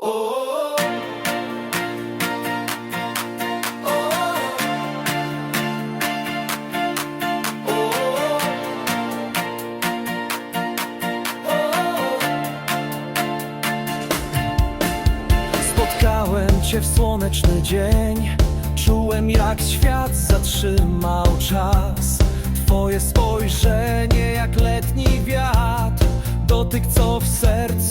Spotkałem Cię w słoneczny dzień. Czułem jak świat zatrzymał czas. Twoje spojrzenie jak letni wiatr. Dotyk co w sercu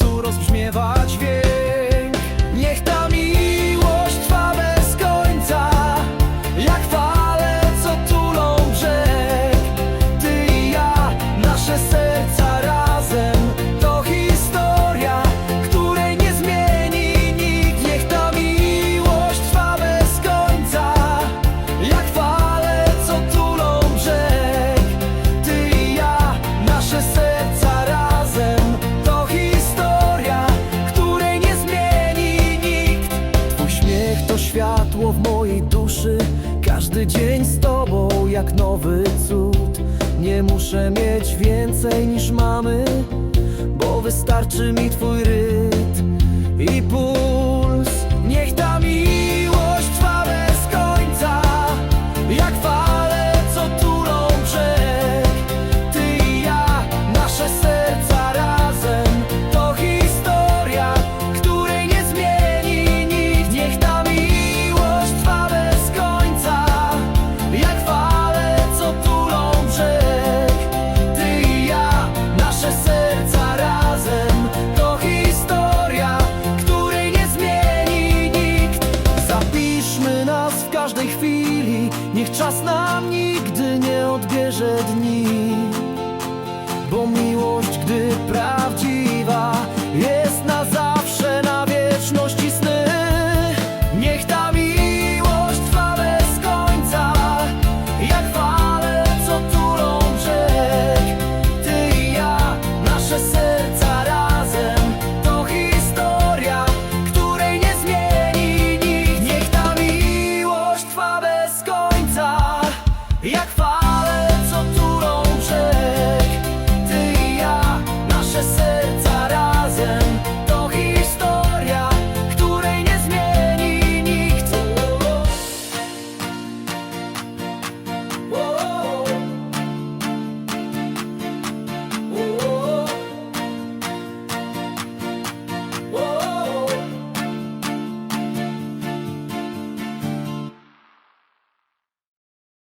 jak nowy cud. Nie muszę mieć więcej niż mamy Bo wystarczy mi twój ryb Niech czas nam nigdy nie odbierze dni Bo miłość, gdy prawdziwa